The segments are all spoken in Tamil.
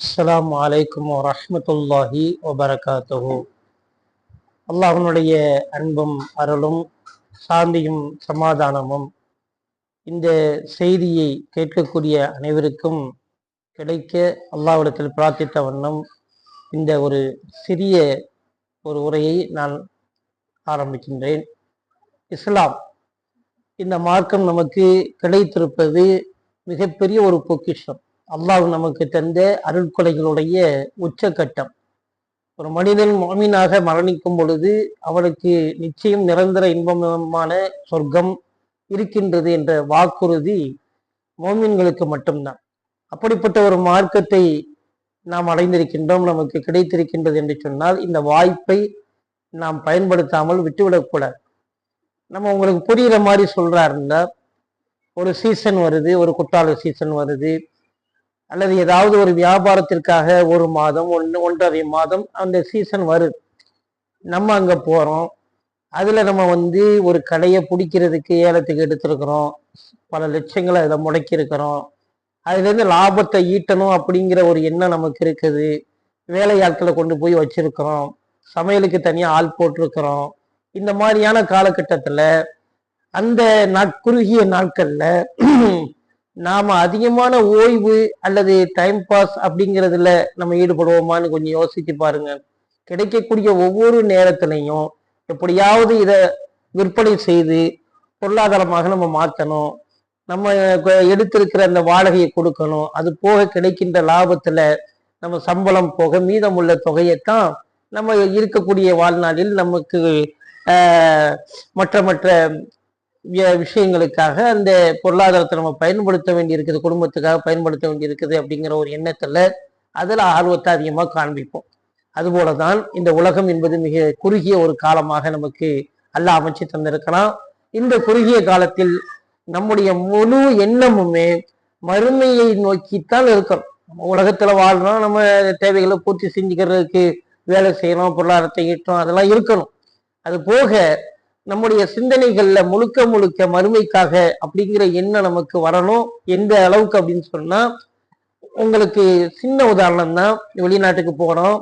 அஸ்ஸலாமு அலைக்கும் வரஹ்மத்துல்லாஹி வபரகாத்துஹு. அல்லாஹ்வினுடைய அன்பும் அருளும் சாந்தியும் சமாதானமும் இந்த செய்தியை கேட்கக்கூடிய அனைவருக்கும் கிடைக்க அல்லாவிடத்தில் பிரார்த்தித்த வண்ணம் இந்த ஒரு சிறிய ஒரு உரையை நான் ஆரம்பிக்கின்றேன். இஸ்லாம் இந்த மார்க்கம் நமக்கு கிடைத்திருப்பது மிகப்பெரிய ஒரு பொக்கிஷம். அல்லாஹ் நமக்கு தந்த அருட்கொலைகளுடைய உச்சக்கட்டம் ஒரு மனிதன் மாமீனாக மரணிக்கும் பொழுது அவனுக்கு நிச்சயம் நிரந்தர இன்பமான சொர்க்கம் இருக்கின்றது என்ற வாக்குறுதி மோமின்களுக்கு மட்டும்தான். அப்படிப்பட்ட ஒரு மார்க்கத்தை நாம் அடைந்திருக்கின்றோம் நமக்கு கிடைத்திருக்கின்றது என்று சொன்னால் இந்த வாய்ப்பை நாம் பயன்படுத்தாமல் விட்டுவிடக்கூடாது நம்ம உங்களுக்கு புரிகிற மாதிரி சொல்றாருன்னா ஒரு சீசன் வருது ஒரு குற்றால சீசன் வருது அல்லது ஏதாவது ஒரு வியாபாரத்திற்காக ஒரு மாதம் ஒன்று ஒன்றரை மாதம் அந்த சீசன் வருது நம்ம அங்கே போகிறோம் அதில் நம்ம வந்து ஒரு கடையை பிடிக்கிறதுக்கு ஏலத்துக்கு எடுத்திருக்கிறோம். பல லட்சங்களை அதில் முடக்கியிருக்கிறோம். அதுலேருந்து லாபத்தை ஈட்டணும் அப்படிங்கிற ஒரு எண்ணம் நமக்கு இருக்குது. வேலையாட்களை கொண்டு போய் வச்சுருக்குறோம். சமையலுக்கு தனியாக ஆள் போட்டிருக்கிறோம். இந்த மாதிரியான காலகட்டத்தில் அந்த நாட் குறுகிய நாட்களில் நாம அதிகமான ஓய்வு அல்லது டைம் பாஸ் அப்படிங்கிறதுல நம்ம ஈடுபடுவோமான்னு கொஞ்சம் யோசிச்சு பாருங்க. கிடைக்கக்கூடிய ஒவ்வொரு நேரத்திலையும் எப்படியாவது இதை விற்பனை செய்து பொருளாதாரமாக நம்ம மாற்றணும். நம்ம எடுத்திருக்கிற அந்த வாடகையை கொடுக்கணும். அது போக கிடைக்கின்ற லாபத்துல நம்ம சம்பளம் போக மீதமுள்ள தொகையைத்தான் நம்ம இருக்கக்கூடிய வாழ்நாளில் நமக்கு மற்ற மற்ற விஷயங்களுக்காக அந்த பொருளாதாரத்தை நம்ம பயன்படுத்த வேண்டி இருக்குது குடும்பத்துக்காக பயன்படுத்த வேண்டியிருக்குது அப்படிங்கிற ஒரு எண்ணத்துல அதில் ஆர்வத்தை அதிகமாக காண்பிப்போம். அதுபோல தான் இந்த உலகம் என்பது மிக குறுகிய ஒரு காலமாக நமக்கு அல்ல அமைச்சு தந்திருக்கலாம். இந்த குறுகிய காலத்தில் நம்முடைய முழு எண்ணமுமே மறுமையை நோக்கித்தான் இருக்கணும் நம்ம உலகத்துல வாழ்றோம் நம்ம தேவைகளை பூர்த்தி செஞ்சுக்கிறதுக்கு வேலை செய்யணும் பொருளாதாரத்தை ஈட்டோம் அதெல்லாம் இருக்கணும். அது போக நம்முடைய சிந்தனைகள்ல முழுக்க முழுக்க மறுமைக்காக அப்படிங்கிற எண்ணம் நமக்கு வரணும். எந்த அளவுக்கு அப்படின்னு சொன்னா உங்களுக்கு சின்ன உதாரணம் தான். வெளிநாட்டுக்கு போறோம்.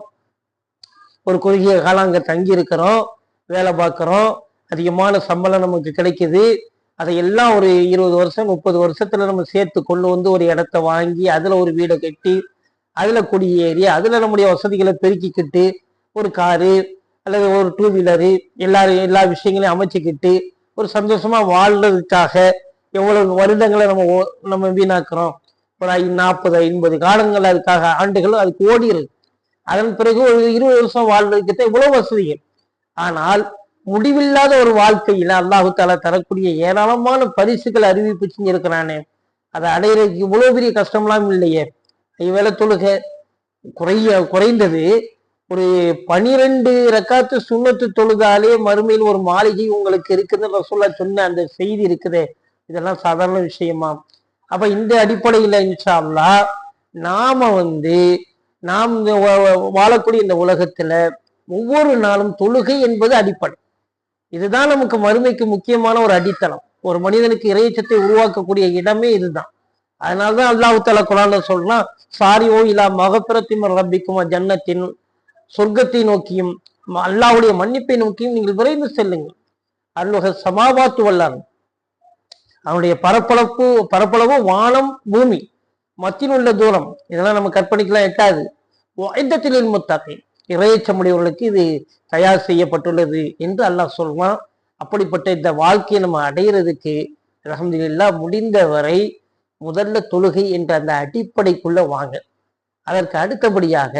ஒரு குறுகிய காலம் அங்க தங்கி இருக்கிறோம். வேலை பார்க்குறோம். அதிகமான சம்பளம் நமக்கு கிடைக்குது. அதையெல்லாம் ஒரு இருபது வருஷம் முப்பது வருஷத்துல நம்ம சேர்த்து கொண்டு வந்து ஒரு இடத்த வாங்கி அதுல ஒரு வீடை கட்டி அதுல குடியேறி அதுல நம்முடைய வசதிகளை பெருக்கிக்கிட்டு ஒரு காரு அல்லது ஒரு டூ வீலரு எல்லாரும் எல்லா விஷயங்களையும் அமைச்சுக்கிட்டு ஒரு சந்தோஷமா வாழ்றதுக்காக எவ்வளவு வருடங்களை நம்ம ஓ- நம்ம வீணாக்குறோம்? ஒரு ஐ நாற்பது ஐம்பது காலங்கள் அதுக்காக ஆண்டுகளும் அதுக்கு ஓடிடுது அதன் பிறகு ஒரு இருபது வருஷம் வாழ்றதுக்கு இவ்வளவு வசதிகள். ஆனால் முடிவில்லாத ஒரு வாழ்க்கையில அல்லாஹு தாலா தரக்கூடிய ஏராளமான பரிசுகள் அறிவிப்பு செஞ்சிருக்கிறானே. அதை அடையிறதுக்கு இவ்வளவு பெரிய கஷ்டம்லாம் இல்லையே. வேலை தொழுகை குறைய குறைந்தது ஒரு பனிரெண்டு ரக்காத்து சுண்ணத்து தொழுதாலே மறுமையில் ஒரு மாளிகை உங்களுக்கு இருக்குதுன்னு ரசூல்லா சொன்ன அந்த செய்தி இருக்குதே. இதெல்லாம் சாதாரண விஷயமா? அப்ப இந்த அடிப்படையில் இன்ஷா நாம வந்து நாம் வா- வா- வாழக்கூடிய இந்த உலகத்துல ஒவ்வொரு நாளும் தொழுகை என்பது அடிப்படை. இதுதான் நமக்கு மறுமைக்கு முக்கியமான ஒரு அடித்தளம். ஒரு மனிதனுக்கு இறைச்சத்தை உருவாக்கக்கூடிய இடமே இதுதான். அதனாலதான் அல்லாஹு தலா குரான்ல சொல்லலாம் சாரியோ இல்லா இலா மகப்பிரத்தின் ரப்பிக்கும் ஜன்னத்தின் சொர்க்கத்தை நோக்கியும் அல்லாவுடைய மன்னிப்பை நோக்கியும் நீங்கள் விரைந்து செல்லுங்கள். அருள்வக சமாபாத்து வல்லான். அவனுடைய பரப்பளப்பு பரப்பளவு வானம் பூமி மத்தியில் உள்ள தூரம். இதெல்லாம் நம்ம கற்பனைக்கெல்லாம் எட்டாது. ஐந்தத்தில் முத்தாக்கை இறையச்சமுடையவர்களுக்கு இது தயார் செய்யப்பட்டுள்ளது என்று அல்லாஹ் சொல்வான். அப்படிப்பட்ட இந்த வாழ்க்கையை நம்ம அடையிறதுக்கு அல்ஹம்துலில்லாஹ் முடிந்தவரை முதல்ல தொழுகை என்ற அந்த அடிப்படைக்குள்ள வாங்க. அதற்கு அடுத்தபடியாக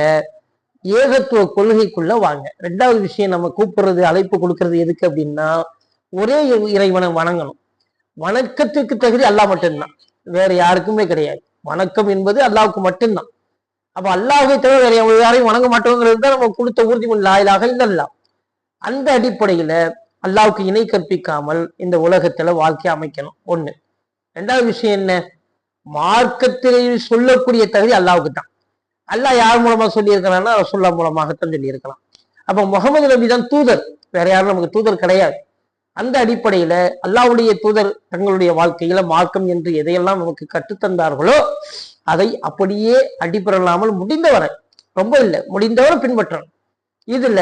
ஏகத்துவ கொள்கைக்குள்ள வாங்க. ரெண்டாவது விஷயம் நம்ம கூப்பிடுறது அழைப்பு கொடுக்கறது எதுக்கு அப்படின்னா ஒரே இறைவனை வணங்கணும். வணக்கத்துக்கு தகுதி அல்லாஹ் மட்டும்தான். வேற யாருக்குமே கிடையாது. வணக்கம் என்பது அல்லாவுக்கு மட்டும்தான். அப்ப அல்லாஹை தவிர வேற யாரையும் வணங்க மாட்டோங்கிறது தான் நம்ம கொடுத்த உறுதிமொழி. ஆயிலாக இல்லல்லாம் அந்த அடிப்படையில அல்லாவுக்கு இணை கற்பிக்காமல் இந்த உலகத்துல வாழ்க்கை அமைக்கணும். ஒண்ணு. ரெண்டாவது விஷயம் என்ன? மார்க்கத்திலே சொல்லக்கூடிய தகுதி அல்லாவுக்கு தான் அல்லாஹ் யார் மூலமா சொல்லியிருக்கிறான்னா ரசுல்லா மூலமாகத்தான் சொல்லியிருக்கலாம். அப்ப முகமது நபி தான் தூதர். வேற யாரும் நமக்கு தூதர் கிடையாது. அந்த அடிப்படையில அல்லாஹ்வுடைய தூதர் தங்களுடைய வாழ்க்கையில மார்க்கம் என்று எதையெல்லாம் நமக்கு கற்றுத்தந்தார்களோ அதை அப்படியே அடிப்படலாமல் முடிந்தவரை ரொம்ப இல்லை முடிந்தவரை பின்பற்றணும். இதுல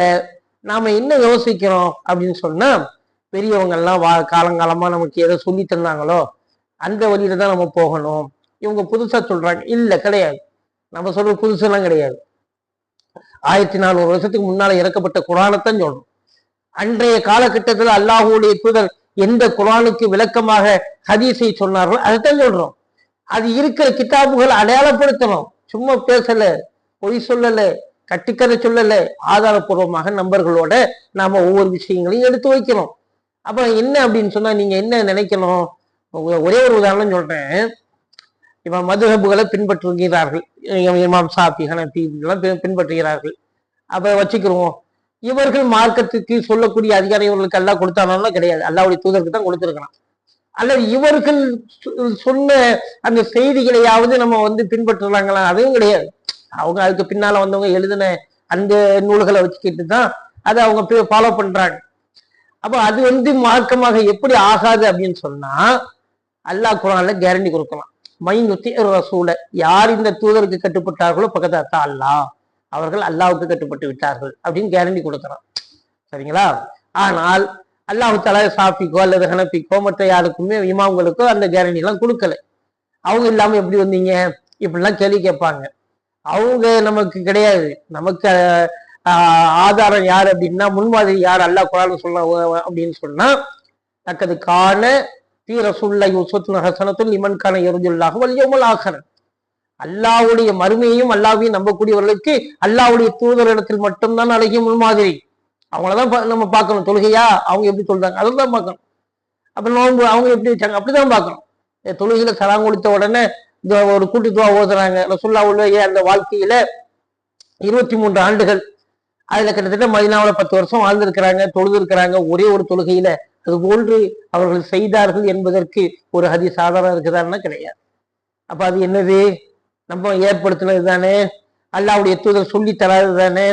நாம என்ன யோசிக்கிறோம் அப்படின்னு சொன்னா பெரியவங்க எல்லாம் வா காலங்காலமா நமக்கு எதை சொல்லி தந்தாங்களோ அந்த வழியில தான் நம்ம போகணும். இவங்க புதுசா சொல்றாங்க இல்ல கிடையாது. நம்ம சொல்ற புதுசெல்லாம் கிடையாது. ஆயிரத்தி நானூறு வருஷத்துக்கு முன்னால இறக்கப்பட்ட குரானத்தான் சொல்றோம் அன்றைய காலகட்டத்தில் அல்லாஹுடைய தூதர் எந்த குரானுக்கு விளக்கமாக ஹதீஸை சொன்னார்களோ அதைத்தான் சொல்றோம். அது இருக்கிற கிதாபுகள் அடையாளப்படுத்தணும். சும்மா பேசல பொய் சொல்லல கட்டுக்கதை சொல்லல. ஆதாரபூர்வமாக நம்பர்களோட நாம ஒவ்வொரு விஷயங்களையும் எடுத்து வைக்கணும். அப்ப என்ன அப்படின்னு சொன்னா நீங்க என்ன நினைக்கணும்? ஒரே ஒரு உதாரணம் சொல்றேன். இவன் மதுஹபுகளை பின்பற்றுகிறார்கள். இமாம் இமாம் சாஃபி ஹனபி இதெல்லாம் பின்பற்றுகிறார்கள். அப்போ வச்சுக்கிறோம் இவர்கள் மார்க்கத்துக்கு சொல்லக்கூடிய அதிகாரம் இவர்களுக்கு எல்லாம் கொடுத்தாலும் கிடையாது. அல்லாவுடைய தூதருக்கு தான் கொடுத்துருக்கலாம் அல்லது இவர்கள் சொன்ன அந்த செய்திகளையாவது நம்ம வந்து பின்பற்றுறாங்களா அதுவும் கிடையாது. அவங்க அதுக்கு பின்னால வந்தவங்க எழுதின அந்த நூல்களை வச்சுக்கிட்டு தான் அதை அவங்க ஃபாலோ பண்றாங்க. அப்போ அது வந்து மார்க்கமாக எப்படி ஆகாது அப்படின்னு சொன்னா அல்லாஹ் குரான்ல கேரண்டி கொடுக்கலாம். மைன் ரசூல. யார் இந்த தூதருக்கு கட்டுப்பட்டார்களோ பக்கத்தா அல்லாஹ் அவர்கள் அல்லாவுக்கு கட்டுப்பட்டு விட்டார்கள் அப்படின்னு கேரண்டி கொடுக்குறான் சரிங்களா? ஆனால் அல்லாஹு தலா சாஃபிக்கோ அல்லது ஹனப்பிக்கோ மற்ற யாருக்குமே இமாம்களுக்கோ அந்த கேரண்டி எல்லாம் கொடுக்கல. அவங்க இல்லாம எப்படி வந்தீங்க? இப்படிலாம் கேள்வி கேட்பாங்க. அவங்க நமக்கு கிடையாது. நமக்கு ஆதாரம் யார் அப்படின்னா முன்மாதிரி யார்? அல்லாஹ் குரான் சொல்ல அப்படின்னு சொன்னா தக்கதுக்கான தீரசுள்ள தீ ரசூல்லா யூசுத்துல் ஹசனத்துல் இமன் கான எருஜுல்லாக வல்யமுல் ஆகரன் அல்லாவுடைய மறுமையையும் அல்லாவையும் நம்பக்கூடியவர்களுக்கு அல்லாவுடைய தூதரிடத்தில் மட்டும்தான் அழகிய முன்மாதிரி. அவங்களதான் பா- நம்ம பார்க்கணும். தொழுகையா? அவங்க எப்படி சொல்றாங்க? அதை தான் பார்க்கணும். அப்ப நோன்பு அவங்க எப்படி வச்சாங்க? அப்படிதான் பார்க்கணும். தொழுகையில சலாம் கொடுத்த உடனே இந்த ஒரு கூட்டுத்துவா ஓதுறாங்க. ரசுல்லாவுடைய அந்த வாழ்க்கையில இருபத்தி மூன்று ஆண்டுகள். அதுல கிட்டத்தட்ட மதினாவில் பத்து வருஷம் வாழ்ந்திருக்கிறாங்க தொழுது இருக்கிறாங்க ஒரே ஒரு தொழுகையில அது போன்று அவர்கள் செய்தார்கள் என்பதற்கு ஒரு ஹதி சாதாரணம் இருக்குதான்னா கிடையாது. அப்ப அது என்னது? நம்ம ஏற்படுத்தினது தானே அல்லாவுடைய தூதர் சொல்லி தராது தானே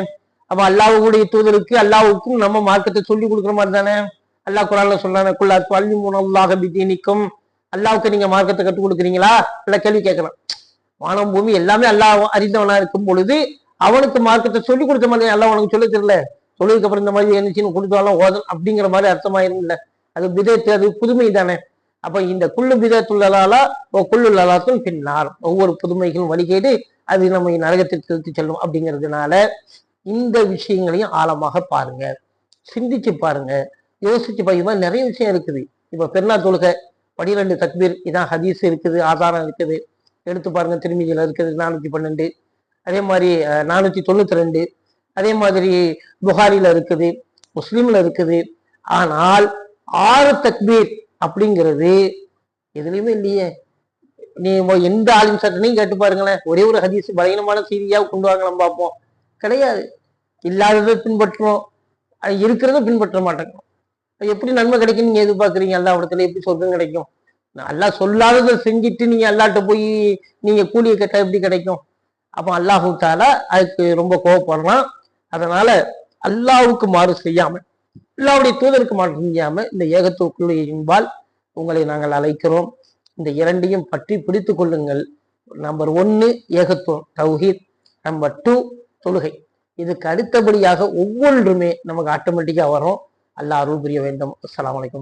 அப்ப அல்லாஹ்வுடைய தூதருக்கு அல்லாவுக்கும் நம்ம மார்க்கத்தை சொல்லி கொடுக்குற மாதிரி தானே அல்லாஹ் குரான்ல சொன்னானே குல்லா பள்ளி மூணல்லாக பிதீனிக்கும். அல்லாவுக்கு நீங்க மார்க்கத்தை கற்றுக் கொடுக்குறீங்களா? இல்ல கேள்வி கேட்கலாம் வானம் பூமி எல்லாமே அல்லாஹ் அறிந்தவனா இருக்கும் பொழுது அவனுக்கு மார்க்கத்தை சொல்லி கொடுத்த மாதிரி அல்லாஹ் உனக்கு சொல்லி தெரியல. தொழுதுக்கு அப்புறம் இந்த மாதிரி எழுந்துச்சின்னு கொடுத்தாலும் ஓதல் அப்படிங்கிற மாதிரி அர்த்தமாயிரும்ல. அது விதத்து அது புதுமை தானே. அப்போ இந்த குள்ளு விதத்துள்ளலாலா ஓ குள்ளு பின்னார் ஒவ்வொரு புதுமைகளும் வழிகேடு அது நம்ம நரகத்திற்கு திருத்தி செல்லும் அப்படிங்கிறதுனால இந்த விஷயங்களையும் ஆழமாக பாருங்க. சிந்திச்சு பாருங்க. யோசிச்சு பாருங்க. நிறைய விஷயம் இருக்குது. இப்போ பெருநா தொழுகை பனிரெண்டு தக்பீர் இதான் ஹதீஸ் இருக்குது ஆதாரம் இருக்குது. எடுத்து பாருங்க திருமிதியில இருக்குது நானூற்றி பன்னெண்டு. அதே மாதிரி நானூற்றி தொண்ணூற்றி ரெண்டு. அதே மாதிரி புகாரில இருக்குது முஸ்லீம்ல இருக்குது. ஆனால் ஆறு தக்பீர் அப்படிங்கிறது எதுலையுமே இல்லையே. நீ எந்த ஆலிம் சட்டனையும் கேட்டு பாருங்களேன். ஒரே ஒரு ஹதீஸ் பலகீனமான செய்தியாக கொண்டு வாங்கலாம் பார்ப்போம் கிடையாது. இல்லாததை பின்பற்றுறோம் அது இருக்கிறத பின்பற்ற மாட்டேங்கிறோம். அது எப்படி நன்மை கிடைக்கும் நீங்க எதிர்பார்க்குறீங்க? எல்லா இடத்துல எப்படி சொர்க்கம் கிடைக்கும்? அல்லாஹ் சொல்லாததை செஞ்சுட்டு நீங்க அல்லாட்ட போய் நீங்க கூலியை கேட்டால் எப்படி கிடைக்கும்? அப்போ அல்லாஹு தாலா அதுக்கு ரொம்ப கோவப்படுறான். அதனால அல்லாவுக்கு மாறு செய்யாம அல்லாவுடைய தூதருக்கு மாறு செய்யாம இந்த ஏகத்துவக்குள்ளுடைய இன்பால் உங்களை நாங்கள் அழைக்கிறோம். இந்த இரண்டையும் பற்றி பிடித்து கொள்ளுங்கள். நம்பர் ஒன்னு ஏகத்துவம் தௌஹீத். நம்பர் டூ தொழுகை. இதுக்கு அடுத்தபடியாக ஒவ்வொன்றுமே நமக்கு ஆட்டோமேட்டிக்காக வரும். அல்லாஹ் அருள் புரிய வேண்டும். அஸ்லாம் வலைக்கம்